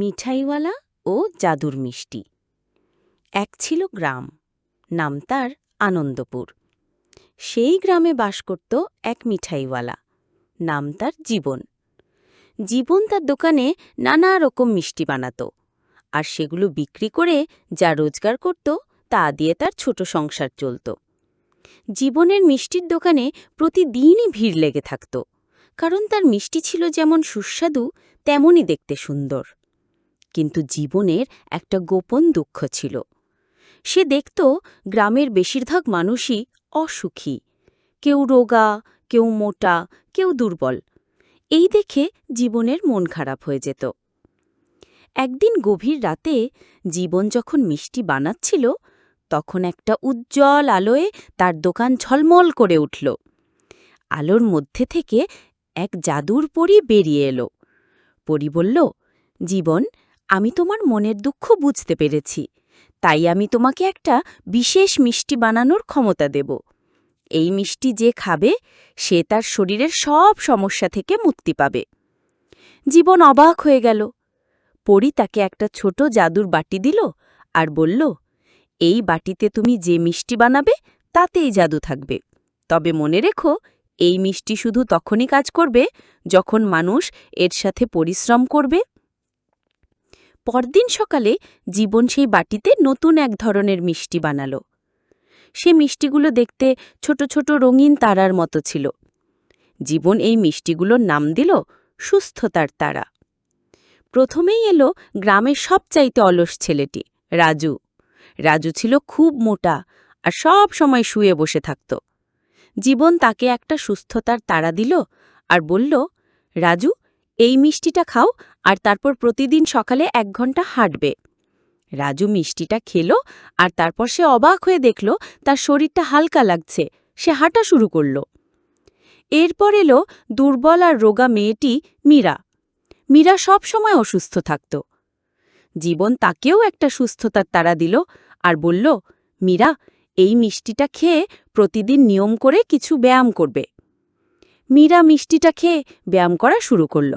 মিঠাইওয়ালা ও জাদুর মিষ্টি। এক ছিল গ্রাম, নাম তার আনন্দপুর। সেই গ্রামে বাস করত এক মিঠাইওয়ালা, নাম তার জীবন। জীবন তার দোকানে নানা রকম মিষ্টি বানাত, আর সেগুলো বিক্রি করে যা রোজগার করত, তা দিয়ে তার ছোট সংসার চলত। জীবনের মিষ্টির দোকানে প্রতিদিনই ভিড় লেগে থাকত, কারণ তার মিষ্টি ছিল যেমন সুস্বাদু, তেমনই দেখতে সুন্দর। কিন্তু জীবনের একটা গোপন দুঃখ ছিল। সে দেখত গ্রামের বেশিরভাগ মানুষই অসুখী। কেউ রোগা, কেউ মোটা, কেউ দুর্বল। এই দেখে জীবনের মন খারাপ হয়ে যেত। একদিন গভীর রাতে জীবন যখন মিষ্টি বানাচ্ছিল, তখন একটা উজ্জ্বল আলোয় তার দোকান ঝলমল করে উঠল। আলোর মধ্যে থেকে এক জাদুর পরী বেরিয়ে এলো। পরী বলল, জীবন আমি তোমার মনের দুঃখ বুঝতে পেরেছি। তাই আমি তোমাকে একটা বিশেষ মিষ্টি বানানোর ক্ষমতা দেব। এই মিষ্টি যে খাবে, সে তার শরীরের সব সমস্যা থেকে মুক্তি পাবে। জীবন অবাক হয়ে গেল। পরী তাকে একটা ছোট জাদুর বাটি দিল আর বলল, এই বাটিতে তুমি যে মিষ্টি বানাবে, তাতেই জাদু থাকবে। তবে মনে রেখো, এই মিষ্টি শুধু তখনই কাজ করবে যখন মানুষ এর সাথে পরিশ্রম করবে পরদিন সকালে জীবন সেই বাটিতে নতুন এক ধরনের মিষ্টি বানালো। সে মিষ্টিগুলো দেখতে ছোট ছোট রঙিন তারার মতো ছিল। জীবন এই মিষ্টিগুলোর নাম দিল সুস্থতার তারা। প্রথমেই এলো গ্রামের সবচাইতে অলস ছেলেটি, রাজু। রাজু ছিল খুব মোটা আর সব সময় শুয়ে বসে থাকত। জীবন তাকে একটা সুস্থতার তারা দিল আর বলল, রাজু এই মিষ্টিটা খাও আর তারপর প্রতিদিন সকালে এক ঘণ্টা হাঁটবে। রাজু মিষ্টিটা খেল আর তারপর সে অবাক হয়ে দেখল তার শরীরটা হালকা লাগছে। সে হাঁটা শুরু করল। এরপর এলো দুর্বল আর রোগা মেয়েটি মীরা। মীরা সব সময় অসুস্থ থাকত। জীবন তাকেও একটা সুস্থতার তারা দিল আর বলল, মীরা, এই মিষ্টিটা খেয়ে প্রতিদিন নিয়ম করে কিছু ব্যায়াম করবে। মীরা মিষ্টিটা খেয়ে ব্যায়াম করা শুরু করল।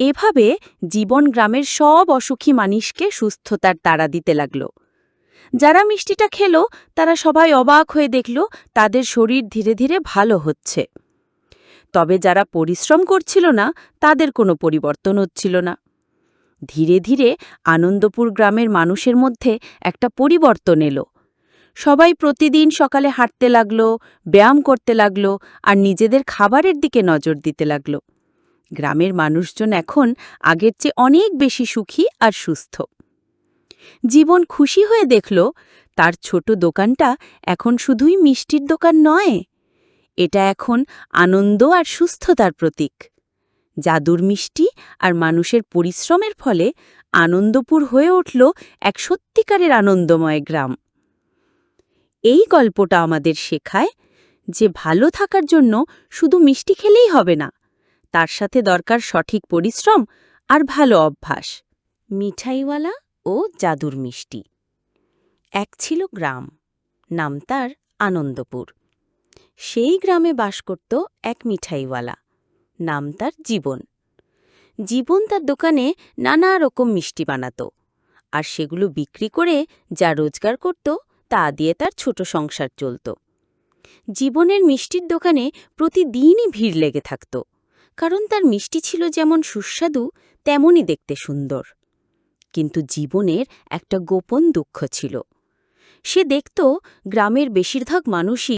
এভাবে জীবন গ্রামের সব অসুখী মানুষকে সুস্থতার তাড়া দিতে লাগল। যারা মিষ্টিটা খেল, তারা সবাই অবাক হয়ে দেখল, তাদের শরীর ধীরে ধীরে ভালো হচ্ছে। তবে যারা পরিশ্রম করছিল না, তাদের কোনো পরিবর্তন হচ্ছিল না। ধীরে ধীরে আনন্দপুর গ্রামের মানুষের মধ্যে একটা পরিবর্তন এলো। সবাই প্রতিদিন সকালে হাঁটতে লাগল, ব্যায়াম করতে লাগল আর নিজেদের খাবারের দিকে নজর দিতে লাগল। গ্রামের মানুষজন এখন আগের চেয়ে অনেক বেশি সুখী আর সুস্থ। জীবন খুশি হয়ে দেখল, তার ছোট দোকানটা এখন শুধুই মিষ্টির দোকান নয়, এটা এখন আনন্দ আর সুস্থতার প্রতীক। জাদুর মিষ্টি আর মানুষের পরিশ্রমের ফলে আনন্দপুর হয়ে উঠল এক সত্যিকারের আনন্দময় গ্রাম। এই গল্পটা আমাদের শেখায় যে ভালো থাকার জন্য শুধু মিষ্টি খেলেই হবে না তার সাথে দরকার সঠিক পরিশ্রম আর ভালো অভ্যাস। মিঠাইওয়ালা ও জাদুর মিষ্টি। এক ছিল গ্রাম, নাম তার আনন্দপুর। সেই গ্রামে বাস করত এক মিঠাইওয়ালা, নাম তার জীবন। জীবন তার দোকানে নানা রকম মিষ্টি বানাত, আর সেগুলো বিক্রি করে যা রোজগার করত তা দিয়ে তার ছোট সংসার চলত। জীবনের মিষ্টির দোকানে প্রতিদিনই ভিড় লেগে থাকত। কারণ তার মিষ্টি ছিল যেমন সুস্বাদু, তেমনই দেখতে সুন্দর। কিন্তু জীবনের একটা গোপন দুঃখ ছিল। সে দেখত গ্রামের বেশিরভাগ মানুষই